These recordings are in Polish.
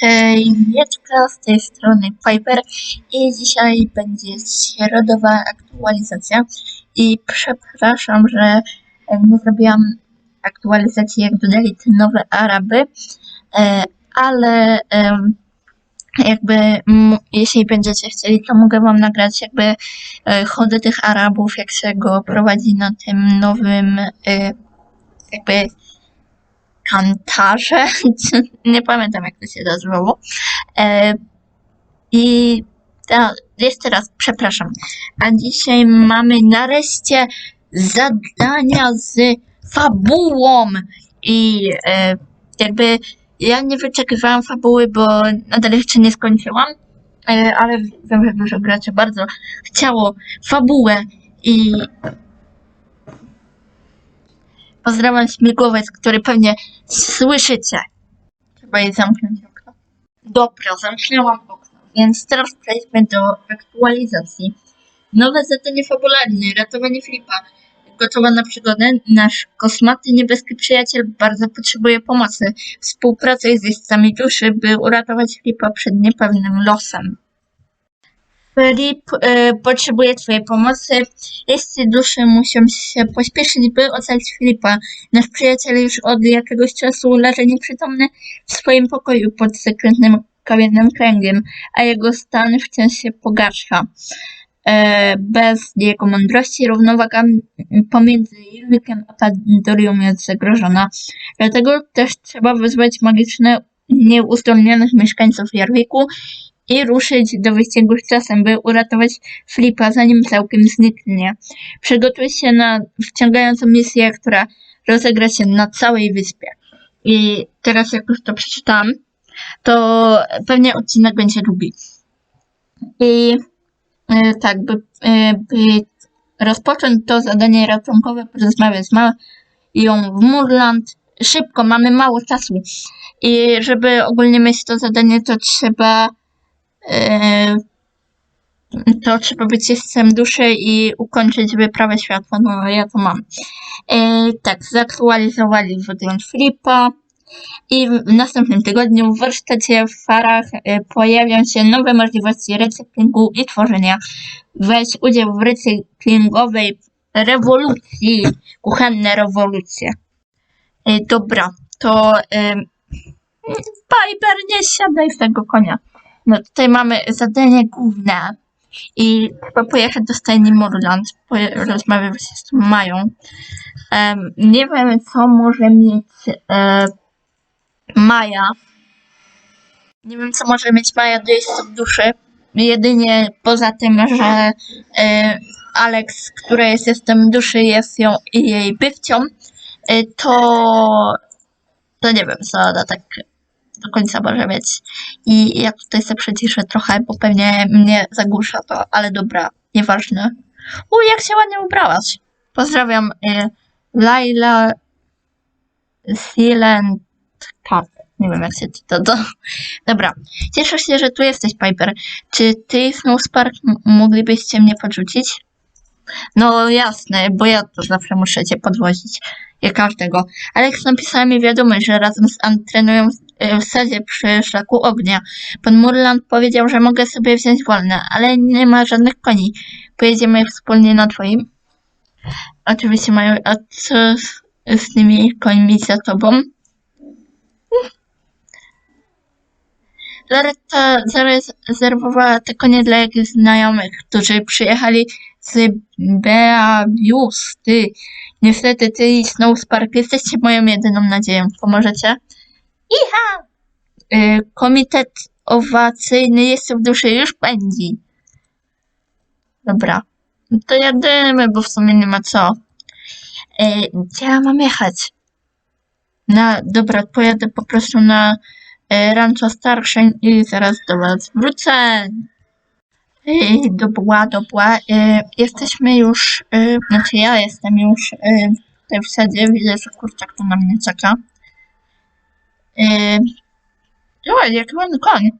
Hejeczka, z tej strony Piper. I dzisiaj będzie środowa aktualizacja. I przepraszam, że e, nie zrobiłam aktualizacji jak dodali te nowe Araby, e, ale jakby jeśli będziecie chcieli, to mogę wam nagrać jakby e, chody tych Arabów, jak się go prowadzi na tym nowym jakby kantarze, nie pamiętam jak to się nazywało. E, I ta, jeszcze raz, przepraszam. A dzisiaj mamy nareszcie zadania z fabułą. I e, jakby ja nie wyczekiwałam fabuły, bo nadal jeszcze nie skończyłam. E, ale wiem, że dużo graczy bardzo chciało fabułę i Pozdrawiam śmigłowiec, który pewnie słyszycie. Trzeba je zamknąć okno. Dobra, zamknęłam okno, więc teraz przejdźmy do aktualizacji. Nowe zadanie fabularne, ratowanie Flipa. Gotowa na przygodę? Nasz kosmaty niebieski przyjaciel bardzo potrzebuje pomocy. Współpracuje z jeźdźcami duszy, by uratować Flipa przed niepewnym losem. Filip e, potrzebuje Twojej pomocy. Jeźdźcy duszy muszą się pośpieszyć, by ocalić Filipa. Nasz przyjaciel już od jakiegoś czasu leży nieprzytomny w swoim pokoju pod sekretnym kamiennym kręgiem, a jego stan wciąż się pogarsza. E, bez jego mądrości równowaga pomiędzy Jurwikiem a Pandorium jest zagrożona. Dlatego też trzeba wyzwać magiczne, nieuzdolnionych mieszkańców Jarwiku i ruszyć do wyścigu z czasem, by uratować Flipa, zanim całkiem zniknie. Przygotuj się na wciągającą misję, która rozegra się na całej wyspie. I teraz jak już to przeczytałam, to pewnie odcinek będzie długi. I e, tak, by, e, by rozpocząć to zadanie ratunkowe, porozmawiać z Mają w Murland. Szybko, mamy mało czasu. I żeby ogólnie mieć to zadanie, to trzeba to trzeba być jeźdźcem duszy i ukończyć wyprawę światła. No ja to mam. E, tak, zaktualizowali wygląd Flipa. I w następnym tygodniu w warsztacie w Farach e, pojawią się nowe możliwości recyklingu i tworzenia. Weź udział w recyklingowej rewolucji, kuchenne rewolucje. Dobra, to e, Piper, nie siadaj w tego konia. No tutaj mamy zadanie główne i trzeba pojechać do stajni Morland, rozmawiać się z Mają. Em, nie wiem, co może mieć e, Maja. Nie wiem, co może mieć Maja do jeźdźców duszy. Jedynie poza tym, że e, Alex, która jest jestem duszy, jest ją i jej bywcią, e, to to nie wiem, co ona tak do końca mieć. I ja tutaj sobie przyciszę trochę, bo pewnie mnie zagłusza to, ale dobra, nieważne. U, jak się ładnie ubrałaś. Pozdrawiam y, Laila Silent. Nie wiem, jak się to, to. Dobra, cieszę się, że tu jesteś, Piper. Czy ty i Snowspark moglibyście mnie podrzucić? No jasne, bo ja to zawsze muszę cię podwozić. Ja każdego. Alex napisała mi wiadomość, że razem z Ant trenują w- y, w sadzie przy szlaku ognia. Pan Murland powiedział, że mogę sobie wziąć wolne, ale nie ma żadnych koni. Pojedziemy wspólnie na twoim? Oczywiście mają, a co z, z tymi końmi za tobą? Loretta zarezerwowała te konie dla jakichś znajomych, którzy przyjechali z Beaviusty. Niestety ty i Snowspark jesteście moją jedyną nadzieją. Pomożecie? Iha! Y, komitet owacyjny jest w duszy, już pędzi. Dobra. To jadymy, bo w sumie nie ma co. Y, ja mam jechać? Na, dobra, pojadę po prostu na y, Rancho Starszeń i zaraz do was wrócę. Ej, Dobra, dobra. Y, jesteśmy już, y, znaczy ja jestem już y, w sadzie. Widzę, że kurczak tu na mnie czeka. Y, Oj, jaki ładny koń.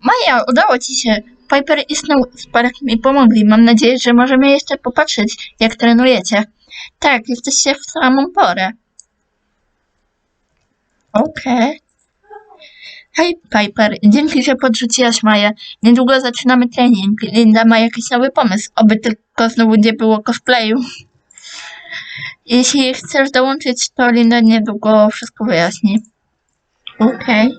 Maja, udało ci się. Piper i Snowspark mi pomogli. Mam nadzieję, że możemy jeszcze popatrzeć, jak trenujecie. Tak, jesteście w samą porę. Okej. Hej Piper, dzięki, że podrzuciłaś Maję. Niedługo zaczynamy trening. Linda ma jakiś nowy pomysł, oby tylko znowu nie było cosplayu. Jeśli chcesz dołączyć, to Linda niedługo wszystko wyjaśni. Okej.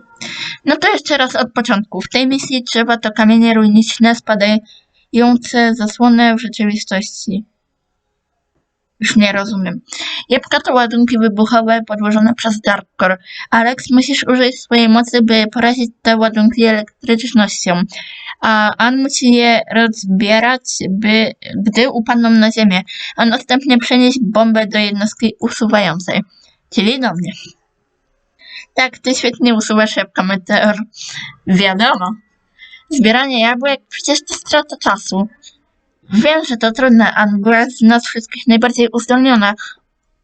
No to jeszcze raz od początku. W tej misji trzeba to kamienie runiczne spadające zasłony w rzeczywistości. Już nie rozumiem. Jabłka to ładunki wybuchowe podłożone przez Darkcore. Alex, musisz użyć swojej mocy, by porazić te ładunki elektrycznością. A Ann musi je rozbierać, by, gdy upadną na ziemię, a następnie przenieść bombę do jednostki usuwającej. Czyli do mnie. Tak, ty świetnie usuwasz jabłka meteor. Wiadomo. Zbieranie jabłek przecież to strata czasu. Wiem, że to trudne, była z nas wszystkich najbardziej uzdolniona.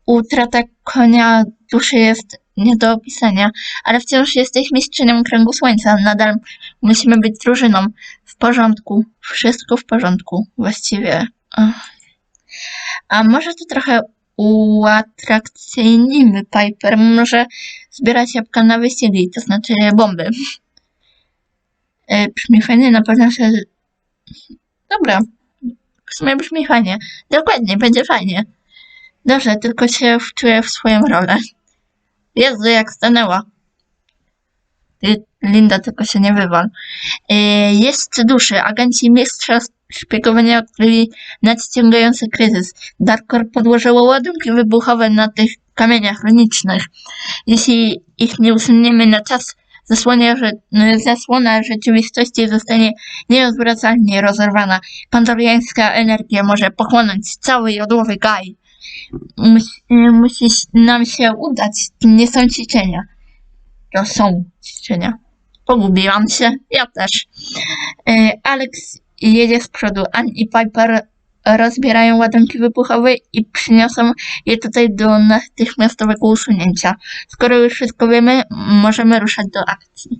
Utrata konia duszy jest nie do opisania, ale wciąż jesteś mistrzynią kręgu słońca. Nadal musimy być drużyną. W porządku. Wszystko w porządku. Właściwie. A może to trochę uatrakcyjnimy Piper. Może zbierać jabłka na wyścigi, to znaczy bomby. E, brzmi fajnie, na pewno się... Dobra. W sumie brzmi fajnie. Dokładnie, będzie fajnie. Dobrze, tylko się wczuję w swoją rolę. Jezu, jak stanęła. Linda, tylko się nie wywal. Yy, jest duszy. Agenci mistrza szpiegowania odkryli nadciągający kryzys. Darkor podłożyło ładunki wybuchowe na tych kamieniach runicznych. Jeśli ich nie usuniemy na czas, zasłona, że, zasłona rzeczywistości zostanie nieodwracalnie rozerwana. Pandoriańska energia może pochłonąć cały jodłowy gaj. Mus, y, musi nam się udać. Nie są ćwiczenia. To są ćwiczenia. Pogubiłam się. Ja też. Y, Alex jedzie z przodu. Ann i Piper rozbierają ładunki wybuchowe i przyniosą je tutaj do natychmiastowego usunięcia. Skoro już wszystko wiemy, możemy ruszać do akcji.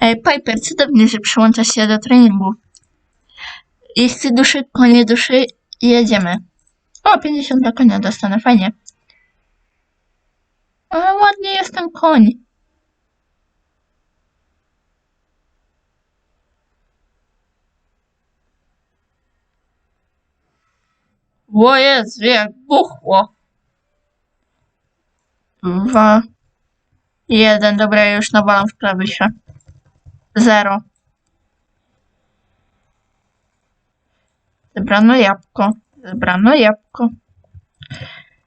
E, Piper, cudownie, że przyłączasz się do treningu. Jeśli duszy, konie duszy, jedziemy. O, 50 do konia dostanę, fajnie. Ale ładnie jest ten koń. O Jezu, jak buchło. Dwa. Jeden, dobra, już nawalam w klawisze. Zero. Zebrano jabłko. Zebrano jabłko.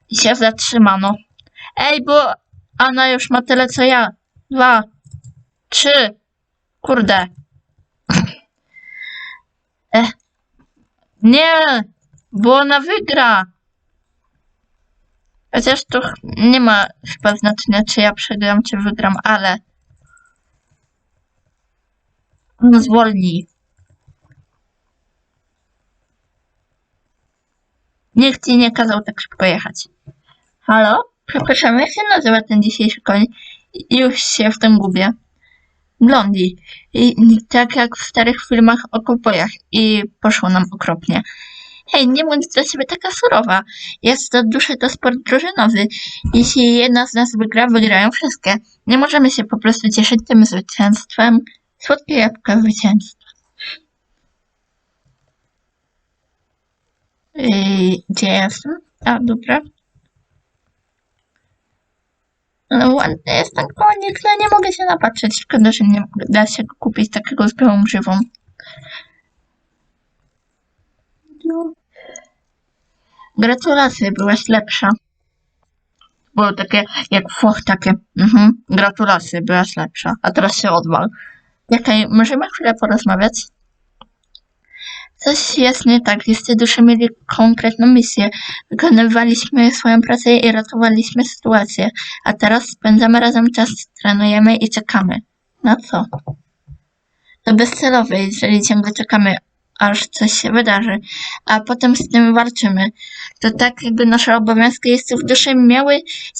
I się zatrzymano. Ej, bo Anna już ma tyle co ja. Dwa. Trzy. Kurde. Eh. Nie, bo ona wygra. Chociaż ch- nie ma chyba znaczenia, czy ja przegram, czy wygram, ale. No zwolnij. Nikt ci nie kazał tak szybko jechać. Halo? Przepraszam, jak się nazywa ten dzisiejszy koń? Już się w tym gubię. Blondi. I, tak jak w starych filmach o kowbojach. I poszło nam okropnie. Hej, nie bądź dla siebie taka surowa. Jest to duży to sport drużynowy. Jeśli jedna z nas wygra, wygrają wszystkie. Nie możemy się po prostu cieszyć tym zwycięstwem. Słodkie jabłka zwycięstwa. Yy, gdzie jestem? A, dobra. No ładny jest ten konik, no nie mogę się napatrzeć. Szkoda, że nie da się kupić takiego z białą grzywą. No. Gratulacje, byłaś lepsza. Było takie, jak foch takie. Mhm, gratulacje, byłaś lepsza. A teraz się odwal. Jakej, możemy chwilę porozmawiać? Coś jest nie tak. Listy duszy mieli konkretną misję. Wykonywaliśmy swoją pracę i ratowaliśmy sytuację. A teraz spędzamy razem czas, trenujemy i czekamy. Na co? To bezcelowe, jeżeli ciągle czekamy, aż coś się wydarzy, a potem z tym walczymy. To tak, jakby nasze obowiązki jeźdźców miały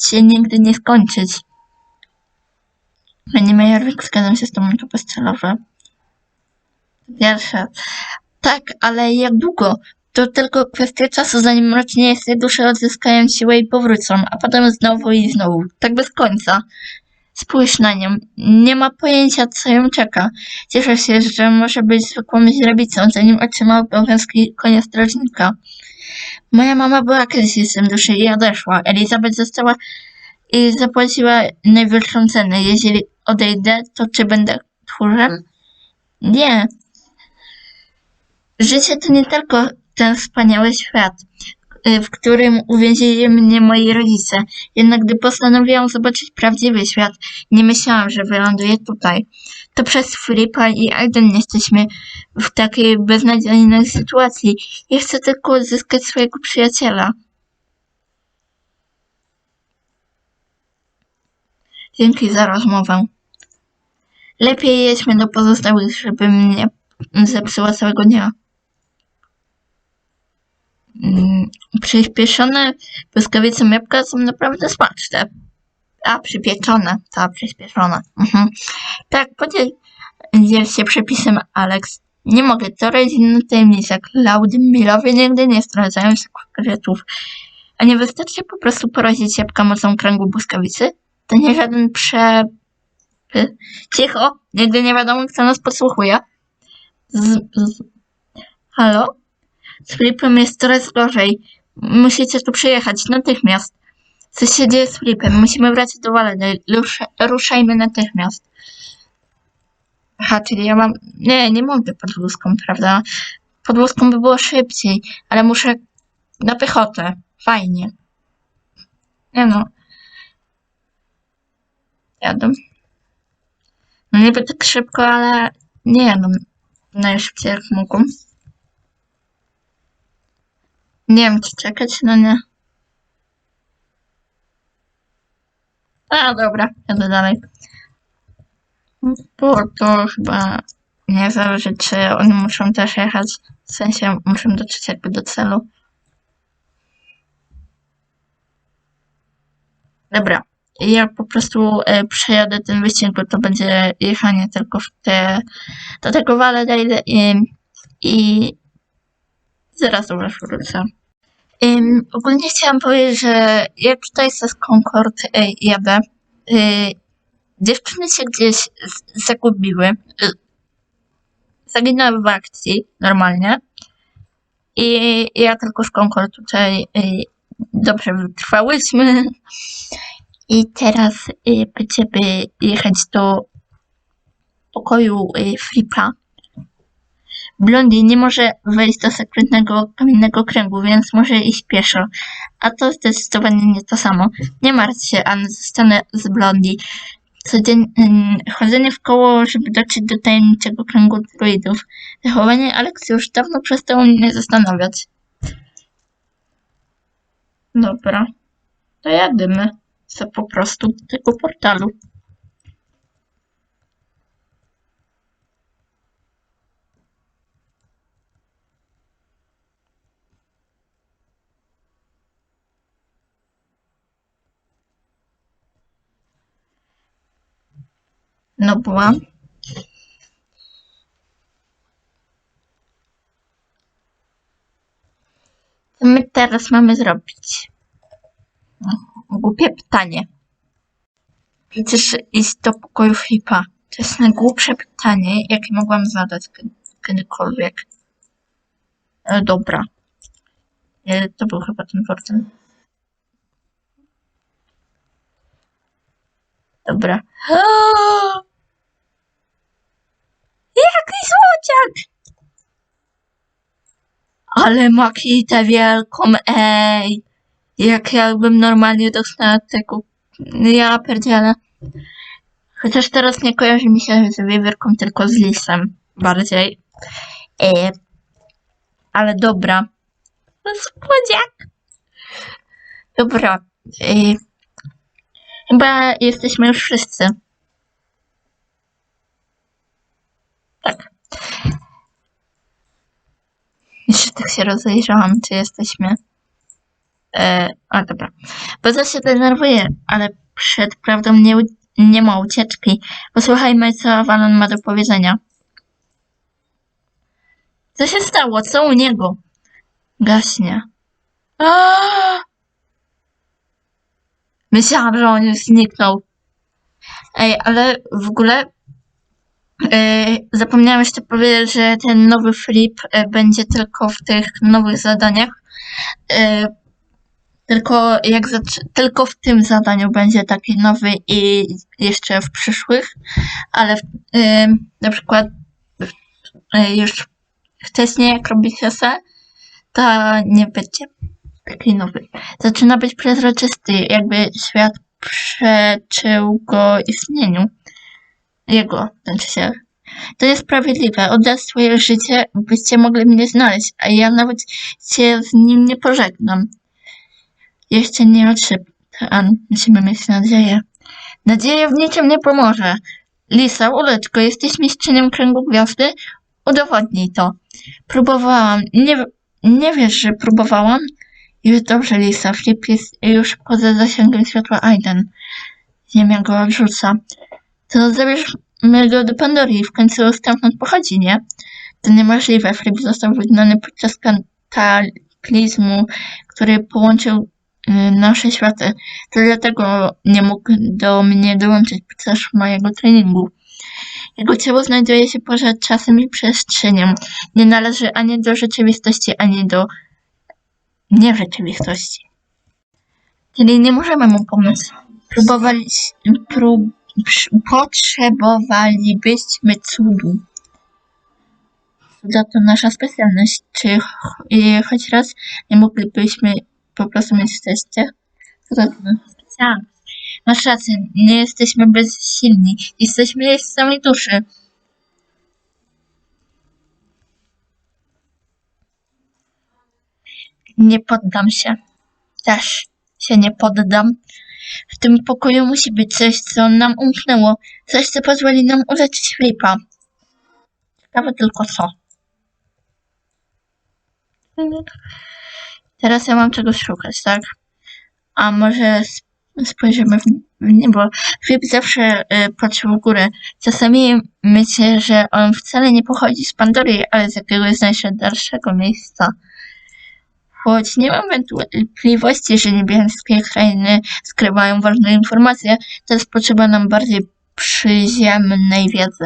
się nigdy nie skończyć. Pani Majorwik, zgadzam się z tobą, to bezcelowe. Pierwsze. Tak, ale jak długo? To tylko kwestia czasu, zanim mroczniejsze dusze odzyskają siłę i powrócą, a potem znowu i znowu. Tak bez końca. Spójrz na nią. Nie ma pojęcia, co ją czeka. Cieszę się, że może być zwykłą źrebicą, zanim otrzyma obowiązki konia strażnika. Moja mama była jestem duszy i odeszła. Elizabeth została i zapłaciła najwyższą cenę. Jeżeli odejdę, to czy będę tchórzem? Nie. Życie to nie tylko ten wspaniały świat, w którym uwięzili mnie moi rodzice. Jednak gdy postanowiłam zobaczyć prawdziwy świat, nie myślałam, że wyląduję tutaj. To przez Filipa i Aiden jesteśmy w takiej beznadziejnej sytuacji. Ja chcę tylko odzyskać swojego przyjaciela. Dzięki za rozmowę. Lepiej jedźmy do pozostałych, żeby mnie zepsuła całego dnia. Przyspieszone błyskawice jabłka są naprawdę smaczne. A, przypieczone. Ta, przyspieszone. Mhm. Tak, podziel się przepisem, Alex. Nie mogę, to rodzinny tajemnica. Laudimilowie nigdy nie zdradzają sekretów. A nie wystarczy po prostu porazić jabłka mocą kręgu błyskawicy? To nie żaden prze... Cicho, nigdy nie wiadomo, kto nas podsłuchuje. Z, z... Halo? Z Filipem jest coraz gorzej. Musicie tu przyjechać natychmiast. Co się dzieje z Filipem? Musimy wracać do Waledy. Rusz, ruszajmy natychmiast. Aha, czyli ja mam... Nie, nie mogę podwózką, prawda? Podwózką by było szybciej, ale muszę na piechotę. Fajnie. Nie no. Jadę. No niby tak szybko, ale nie jadę najszybciej jak mógł. Nie wiem, czy czekać na nie. A, dobra, jadę dalej. Bo to chyba nie zależy, czy oni muszą też jechać. W sensie muszą dotrzeć jakby do celu. Dobra, ja po prostu e, przejadę ten wyścig, bo to będzie jechanie tylko w te, do tego Validale i, i zaraz do was wrócę. Ogólnie chciałam powiedzieć, że ja tutaj ze Concord y, jadę. Y, dziewczyny się gdzieś zagubiły. Y, zaginęły w akcji normalnie. I ja tylko z Concord tutaj y, dobrze wytrwałyśmy. I teraz y, będziemy jechać do pokoju y, Flipa. Blondie nie może wejść do sekretnego kamiennego kręgu, więc może iść pieszo. A to zdecydowanie nie to samo. Nie martw się, Ann, zostanę z Blondie. Codziennie ym, chodzenie w koło, żeby dotrzeć do tajemniczego kręgu druidów. Zachowanie Alex już dawno przestało mnie zastanawiać. Dobra. To jadymy. Co po prostu do tego portalu. No byłam. Co my teraz mamy zrobić? No, Głupie pytanie. Przecież iść do pokoju Flipa. To jest najgłupsze pytanie, jakie mogłam zadać kie- kiedykolwiek. E, dobra. E, to był chyba ten portal. Dobra. O! Jaki słodziak! Ale ma kitę wielką, ej! Jak jakbym normalnie dostała tego... Ja pierdzielę. Chociaż teraz nie kojarzy mi się z wiewiórką, tylko z lisem. Bardziej. E, ale dobra. Słodziak! Dobra. E, chyba jesteśmy już wszyscy. Jeszcze tak się rozejrzałam, czy jesteśmy. E, a dobra. Bardzo się denerwuję, ale przed prawdą nie, nie ma ucieczki. Posłuchajmy, co Walon ma do powiedzenia. Co się stało? Co u niego? Gaśnie. Aaaa! Myślałam, że on już zniknął. Ej, ale w ogóle zapomniałam jeszcze powiedzieć, że ten nowy flip yy, będzie tylko w tych nowych zadaniach. Yy, tylko, jak tylko w tym zadaniu będzie taki nowy i jeszcze w przyszłych, ale w, na przykład już wcześniej jak robicie se, to nie będzie taki nowy. Zaczyna być przezroczysty, jakby świat przeczył go istnieniu. Jego, znaczy się. To niesprawiedliwe. Oddać swoje życie, byście mogli mnie znaleźć, a ja nawet się z nim nie pożegnam. Jeszcze nie odszedł. Musimy mieć nadzieję. Nadzieja w niczym nie pomoże. Lisa, Uleczko, jesteś mistrzynią kręgu gwiazdy? Udowodnij to. Próbowałam. Nie, nie wiesz, że próbowałam? Już dobrze, Lisa. Flip jest już poza zasięgiem światła Aiden. Ziemia go odrzuca. To zabierzmy go do Pandorii. W końcu stamtąd pochodzi, nie? To niemożliwe. Flip został wygnany podczas kataklizmu, który połączył y, nasze światy. To dlatego nie mógł do mnie dołączyć podczas mojego treningu. Jego ciało znajduje się poza czasem i przestrzenią. Nie należy ani do rzeczywistości, ani do nierzeczywistości. Czyli nie możemy mu pomóc. Próbowali, prób, potrzebowalibyśmy cudu. Cuda to nasza specjalność. Czy choć raz nie moglibyśmy po prostu mieć szczęścia? Cuda to specjalność. Masz rację, nie jesteśmy bezsilni. Jesteśmy jeźdźcami duszy. Nie poddam się. Też się nie poddam. W tym pokoju musi być coś, co nam umknęło. Coś, co pozwoli nam uleczyć Flipa. Ciekawe tylko co. Teraz ja mam czegoś szukać, tak? A może spojrzymy w, niebo. Flip zawsze y, patrzył w górę. Czasami myślę, że on wcale nie pochodzi z Pandory, ale z jakiegoś najszerszego miejsca. Choć nie mam wątpliwości, że niebieskie krainy skrywają ważne informacje, teraz potrzeba nam bardziej przyziemnej wiedzy.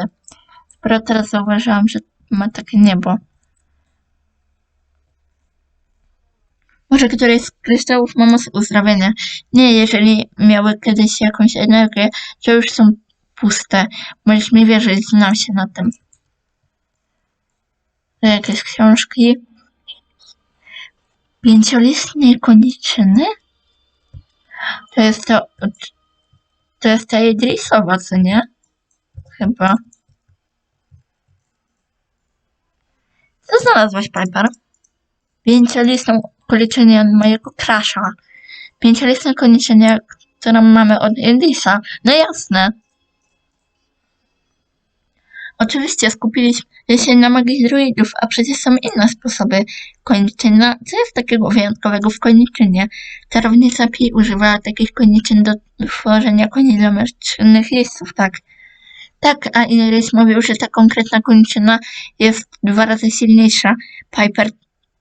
Dopiero teraz zauważyłam, że ma takie niebo. Może któryś z kryształów ma moc uzdrowienia. Nie, jeżeli miały kiedyś jakąś energię, to już są puste. Możesz mi wierzyć, znam się na tym. Jakieś książki. Pięciolistnej koniczyny? To jest to... To jest ta Idrisowa, co nie? Chyba. Co znalazłaś, Piper? Pięciolistną koniczynę mojego krasza. Pięciolistną koniczynę, którą mamy od Idrisa. No jasne. Oczywiście skupiliśmy się na magii druidów, a przecież są inne sposoby koniczyna. Co jest takiego wyjątkowego w koniczynie? Czarownica Pi używała takich koniczyn do tworzenia konidomycznych listów, tak. Tak, a Iris mówił, że ta konkretna koniczyna jest dwa razy silniejsza. Piper,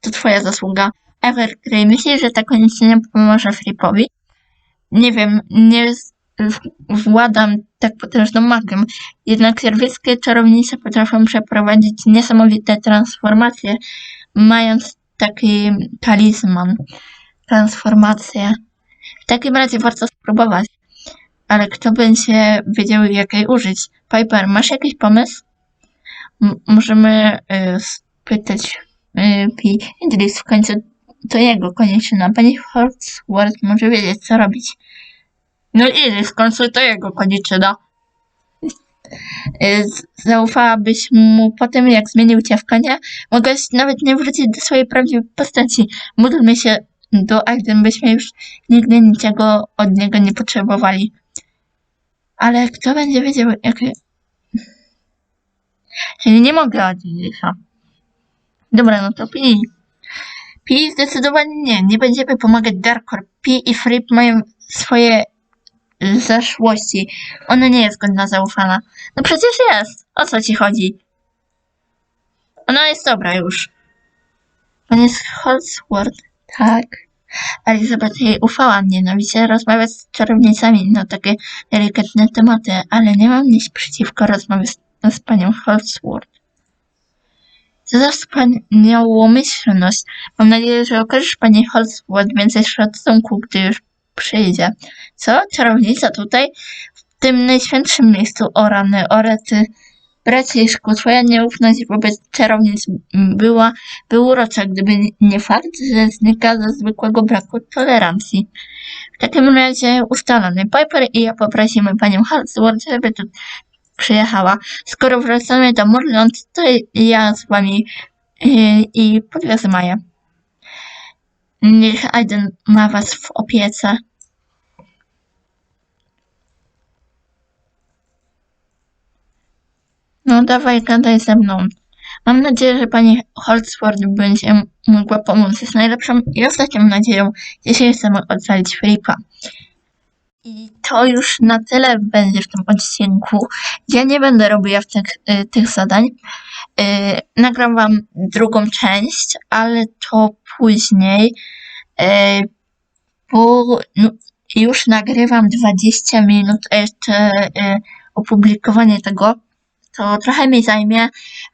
to twoja zasługa. Evergrey, myślisz, że ta koniczyna pomoże Flipowi? Nie wiem, nie w- władam tak potężną magią. Jednak serwieckie czarownice potrafią przeprowadzić niesamowite transformacje, mając taki talizman. Transformację. W takim razie warto spróbować. Ale kto będzie wiedział, jak jej użyć? Piper, masz jakiś pomysł? M- możemy y, spytać y, Pi. Idris, w końcu to jego konieczna. Pani Hortsworth może wiedzieć, co robić. No końcu to jego koniczyna. Y, Zaufałabyś mu po tym, jak zmienił cię w konia? Mogłaś nawet nie wrócić do swojej prawdziwej postaci. Módlmy się do Aiden, byśmy już nigdy niczego od niego nie potrzebowali. Ale kto będzie wiedział, jakie... Czyli nie mogę od. Dobra, no to Pi. Pi zdecydowanie nie. Nie będziemy pomagać Darkor. Pi i Frip mają swoje y, zaszłości. Ona nie jest godna zaufana. No przecież jest. O co ci chodzi? Ona jest dobra już. On jest Holsworth, tak. Elizabeth jej ufała, nienawidzę rozmawiać z czarownicami na takie delikatne tematy, ale nie mam nic przeciwko rozmowie z, z panią Holsworth. Co za wspaniałomyślność. Mam nadzieję, że okażesz pani Holsworth więcej szacunku, gdy już przyjdzie. Co? Czarownica tutaj? W tym najświętszym miejscu, o rany, o rety. Braciszku, twoja nieufność wobec czarownic była, by urocza, gdyby nie fakt, że znika ze zwykłego braku tolerancji. W takim razie ustalony. Piper i ja poprosimy panią Halsworth, żeby tu przyjechała. Skoro wracamy do Murland, to ja z wami yy, i podwiozę Maję. Niech Aiden ma was w opiece. No dawaj, gadaj ze mną. Mam nadzieję, że pani Holsworth będzie mogła pomóc. Jest najlepszą i ostatnią nadzieją, jeśli chcemy ocalić Filipa. I to już na tyle będzie w tym odcinku. Ja nie będę robiła tych, y, tych zadań. Y, nagram wam drugą część, ale to później, y, bo no, już nagrywam 20 minut, a jeszcze y, opublikowanie tego to trochę mi zajmie,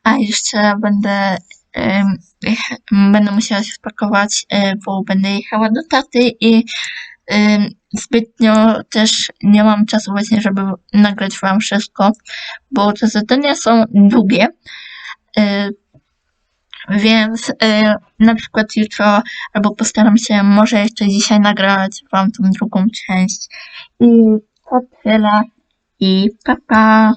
a jeszcze będę, będę musiała się spakować, y, bo będę jechała do taty i zbytnio też nie mam czasu właśnie, żeby nagrać wam wszystko, bo te zadania są długie. Y, więc y, na przykład jutro, albo postaram się może jeszcze dzisiaj nagrać wam tą drugą część. I to tyle. I pa pa.